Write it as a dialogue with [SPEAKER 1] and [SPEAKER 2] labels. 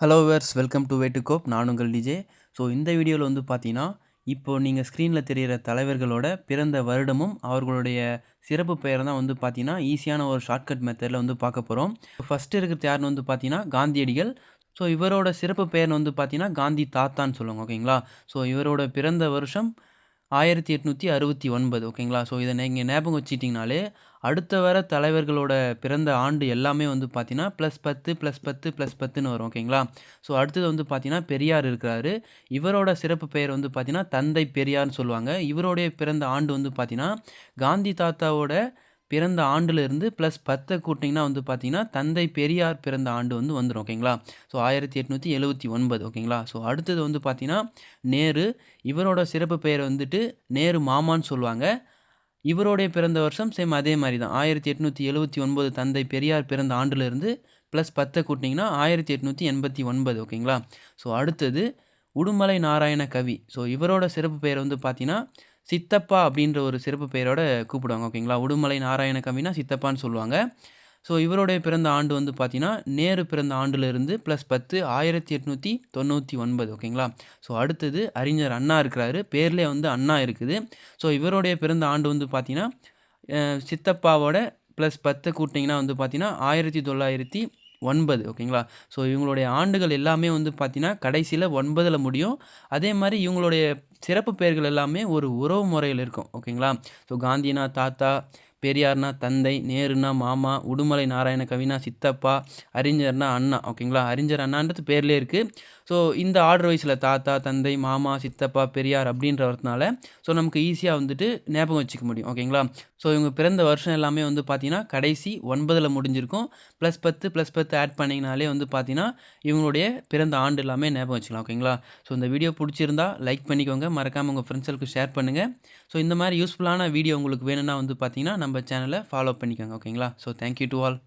[SPEAKER 1] Hello viewers welcome to way to cope நான் உங்கள் DJ so இந்த வீடியோவில் வந்து பார்த்தீங்கன்னா இப்போ நீங்கள் ஸ்க்ரீனில் தெரிகிற தலைவர்களோட பிறந்த வருடமும் அவர்களுடைய சிறப்பு பெயர் தான் வந்து பார்த்தீங்கன்னா ஈஸியான ஒரு ஷார்ட்கட் மெத்தடில் வந்து பார்க்க போகிறோம் ஃபஸ்ட்டு இருக்கிறது யாருன்னு வந்து பார்த்தீங்கன்னா காந்தியடிகள். ஸோ இவரோட சிறப்பு பெயர் வந்து பார்த்தீங்கன்னா காந்தி தாத்தான்னு சொல்லுவாங்க ஓகேங்களா? ஸோ இவரோட பிறந்த வருஷம் ஆயிரத்தி எட்நூற்றி அறுபத்தி ஒன்பது ஓகேங்களா ஸோ இதை நீங்கள் ஞாபகம் வச்சிட்டிங்கனாலே அடுத்த வர தலைவர்களோட பிறந்த ஆண்டு எல்லாமே வந்து பார்த்தீங்கன்னா ப்ளஸ் பத்து ப்ளஸ் பத்து ப்ளஸ் பத்துன்னு வரும் ஓகேங்களா ஸோ அடுத்தது வந்து பார்த்தீங்கன்னா பெரியார் இருக்கிறாரு. இவரோட சிறப்பு பெயர் வந்து பார்த்தீங்கன்னா தந்தை பெரியார்னு சொல்லுவாங்க. இவருடைய பிறந்த ஆண்டு வந்து பார்த்தீங்கன்னா காந்தி தாத்தாவோட பிறந்த ஆண்டுலேருந்து ப்ளஸ் பத்தை கூட்டிங்கன்னா வந்து பார்த்தீங்கன்னா தந்தை பெரியார் பிறந்த ஆண்டு வந்து வந்துடும் ஓகேங்களா? ஸோ ஆயிரத்தி எட்நூற்றி எழுபத்தி ஒன்பது ஓகேங்களா? ஸோ அடுத்தது வந்து பார்த்தீங்கன்னா நேரு. இவரோட சிறப்பு பெயர் வந்துட்டு நேரு மாமான்னு சொல்லுவாங்க. இவருடைய பிறந்த வருஷம் சேம் அதே மாதிரி தான் ஆயிரத்தி எட்நூற்றி எழுபத்தி ஒன்பது தந்தை பெரியார் பிறந்த ஆண்டுலேருந்து ப்ளஸ் பத்தை கூட்டிங்கன்னா ஆயிரத்தி எட்நூற்றி எண்பத்தி ஒன்பது ஓகேங்களா? ஸோ அடுத்தது உடுமலை நாராயண கவி. ஸோ இவரோட சிறப்பு பெயர் வந்து பார்த்தீங்கன்னா சித்தப்பா அப்படின்ற ஒரு சிறப்பு பெயரோட கூப்பிடுவாங்க ஓகேங்களா? உடுமலை நாராயண கவினா சித்தப்பான்னு சொல்லுவாங்க. ஸோ இவருடைய பிறந்த ஆண்டு வந்து பார்த்தீங்கன்னா நேரு பிறந்த ஆண்டுலேருந்து ப்ளஸ் பத்து ஆயிரத்தி எட்நூற்றி தொண்ணூற்றி ஒன்பது ஓகேங்களா? ஸோ அடுத்தது அறிஞர் அண்ணா இருக்கிறாரு. பேர்லேயே வந்து அண்ணா இருக்குது. ஸோ இவருடைய பிறந்த ஆண்டு வந்து பார்த்தீங்கன்னா சித்தப்பாவோட ப்ளஸ் பத்தை கூட்டிங்கன்னா வந்து பார்த்தீங்கன்னா ஆயிரத்தி தொள்ளாயிரத்தி ஒன்பது ஓகேங்களா? ஸோ இவங்களுடைய ஆண்டுகள் எல்லாமே வந்து பார்த்திங்கன்னா கடைசியில் ஒன்பதில் முடியும். அதே மாதிரி இவங்களுடைய சிறப்பு பெயர்கள் எல்லாமே ஒரு உறவு முறையில் இருக்கும் ஓகேங்களா? ஸோ காந்தினா தாத்தா பெரியார்னா தந்தை நேருனா மாமா உடுமலை நாராயண கவினா சித்தப்பா அறிஞர்னா அண்ணா ஓகேங்களா? அறிஞர் அண்ணான்றது பேர்லேயே இருக்குது ஸோ இந்த ஆர்டர் வைஸில் தாத்தா தந்தை மாமா சித்தப்பா பெரியார் அப்படின்றதுனால ஸோ நமக்கு ஈஸியாக வந்துட்டு ஞாபகம் வச்சுக்க முடியும் ஓகேங்களா? ஸோ இவங்க பிறந்த வருஷம் எல்லாமே வந்து பார்த்திங்கன்னா கடைசி ஒன்பதில் முடிஞ்சிருக்கும். ப்ளஸ் பத்து ப்ளஸ் பத்து ஆட் பண்ணிங்கனாலே வந்து பார்த்தீங்கன்னா இவங்களுடைய பிறந்த ஆண்டு எல்லாமே ஞாபகம் வச்சுக்கலாம் ஓகேங்களா? ஸோ இந்த வீடியோ பிடிச்சிருந்தா லைக் பண்ணிக்கோங்க. மறக்காமல் உங்கள் ஃப்ரெண்ட்ஸுக்கு ஷேர் பண்ணுங்கள் ஸோ இந்த மாதிரி யூஸ்ஃபுல்லான வீடியோ உங்களுக்கு வேணும்னா வந்து பார்த்தீங்கன்னா நம்ம சேனலை ஃபாலோ பண்ணிக்கோங்க ஓகேங்களா ஸோ தேங்க்யூ டு ஆல்